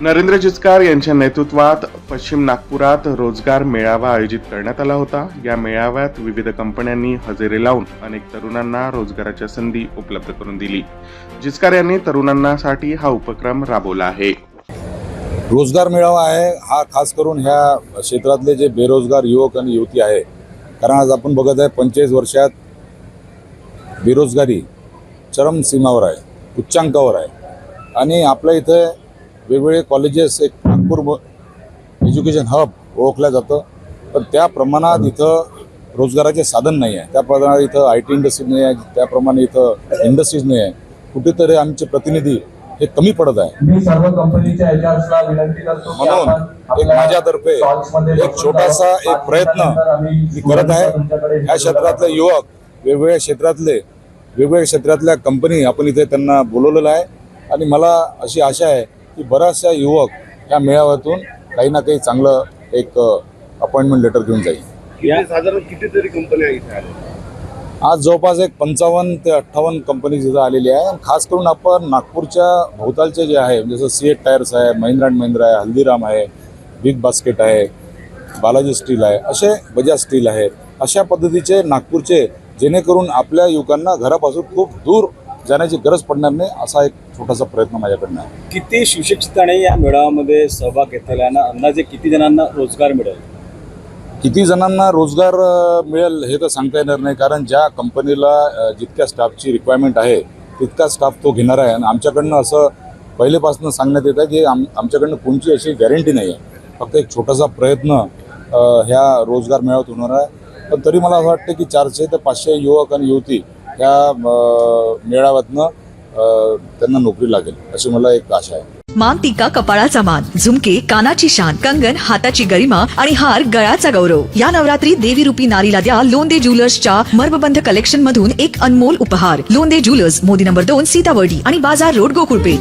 नरेंद्र जिचकार यांच्या नेतृत्वात पश्चिम नागपुरात रोजगार मेळावा आयोजित करण्यात आला होता. या मेळाव्यात विविध कंपन्यांनी हजेरी लावून अनेक तरुणांना रोजगाराच्या संधी उपलब्ध करून दिली. जिचकार यांनी तरुणांसाठी हा उपक्रम राबवला आहे. रोजगार मेळावा आहे. हा खास करून ह्या क्षेत्रातले जे बेरोजगार युवक आणि युवती आहे कारण आज आपण बघत आहे पंचेचाळीस वर्षात बेरोजगारी चरम सीमावर आहे उच्चांकावर आहे. आणि आपल्या इथं वेगवेगळे कॉलेजेस एक नागपूर एज्युकेशन हब ओळखलं जातं. पण त्या प्रमाणात इथं रोजगाराचे साधन नाही आहे. त्या प्रमाणात इथं आय टी इंडस्ट्री नाही आहे. त्याप्रमाणे इथं इंडस्ट्रीज नाही आहे. कुठेतरी आमचे प्रतिनिधी हे कमी पडत आहे. म्हणून एक माझ्यातर्फे एक छोटासा. एक प्रयत्न मी करत आहे. ह्या क्षेत्रातले युवक वेगवेगळ्या क्षेत्रातले वेगवेगळ्या क्षेत्रातल्या कंपनी आपण इथे त्यांना बोलवलेलं आहे. आणि मला अशी आशा आहे की बऱ्याचशा युवक ह्या मेळाव्यातून काही ना काही चांगलं एक अपॉइंटमेंट लेटर घेऊन जाईल. साधारण कितीतरी कंपन्या इथे आल्या आज जवळपास एक पंचावन्न ते अठ्ठावन्न कंपनी तिथं आलेली आहे. आणि खास करून आपण नागपूरच्या भोवतालचे जे आहे जसं सी एट टायर्स आहे महिंद्रा अँड महिंद्रा आहे हल्दीराम आहे बिग बास्केट आहे बालाजी स्टील आहे असे बजाज स्टील आहे. अशा पद्धतीचे नागपूरचे जेणेकरून आपल्या युवकांना घरापासून खूप दूर जाण्याची गरज पडणार नाही असा एक छोटासा प्रयत्न माझ्याकडनं आहे. किती सुशिक्षितांनी या मेळाव्यामध्ये सहभाग घेतलेला आहे अंदाजे किती जणांना रोजगार मिळेल? किती जणांना रोजगार मिळेल हे तर सांगता येणार नाही कारण ज्या कंपनीला जितक्या स्टाफची रिक्वायरमेंट आहे तितका स्टाफ तो घेणार आहे. आणि आमच्याकडनं असं पहिलेपासून सांगण्यात येतं की आम आमच्याकडनं कोणची अशी गॅरंटी नाही आहे. फक्त एक छोटासा प्रयत्न ह्या रोजगार मेळाव्यात होणार आहे. पण तरी मला असं वाटतं की चारशे ते पाचशे युवक आणि युवती अ, मेळाव्यातनं त्यांना नोकरी लागेल अशी मला एक आशा आहे. मान टिका कपाळाचा मान झुमके कानाची शान कंगन हाताची गरिमा आणि हार गळ्याचा गौरव. या नवरात्री देवी रूपी नारीला द्या लोंदे ज्वेलर्सच्या मर्मबंध कलेक्शन मधून एक अनमोल उपहार. लोंदे ज्वेलर्स मोदी नंबर दोन सीतावर्डी आणि बाजार रोड गोकुळपेठ.